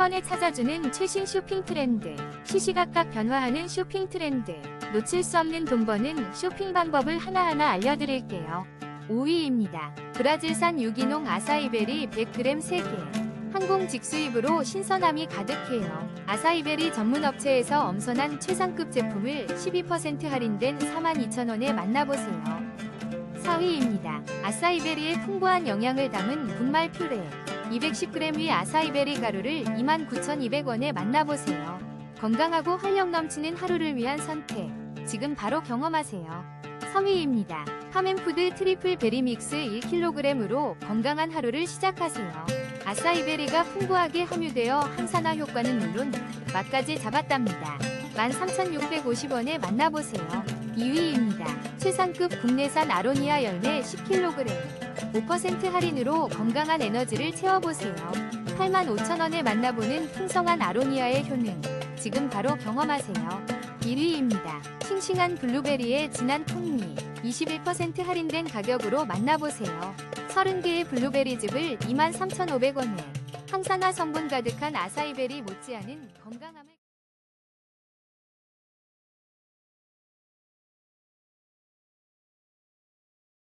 번에 찾아주는 최신 쇼핑 트렌드. 시시각각 변화하는 쇼핑 트렌드. 놓칠 수 없는 돈 버는 쇼핑 방법을 하나하나 알려드릴게요. 5위입니다. 브라질산 유기농 아사이베리 100g 3개. 항공 직수입으로 신선함이 가득해요. 아사이베리 전문 업체에서 엄선한 최상급 제품을 12% 할인된 42,000원에 만나보세요. 4위입니다. 아사이베리의 풍부한 영양을 담은 분말 퓨레. 210g 위 아사이베리 가루를 29,200원에 만나보세요. 건강하고 활력 넘치는 하루를 위한 선택. 지금 바로 경험하세요. 3위입니다. 파멘푸드 트리플 베리 믹스 1kg으로 건강한 하루를 시작하세요. 아사이베리가 풍부하게 함유되어 항산화 효과는 물론 맛까지 잡았답니다. 13,650원에 만나보세요. 2위입니다. 최상급 국내산 아로니아 열매 10kg. 5% 할인으로 건강한 에너지를 채워보세요. 85,000원에 만나보는 풍성한 아로니아의 효능. 지금 바로 경험하세요. 1위입니다. 싱싱한 블루베리의 진한 풍미. 21% 할인된 가격으로 만나보세요. 30개의 블루베리즙을 23,500원에 항산화 성분 가득한 아사이베리 못지않은 건강함을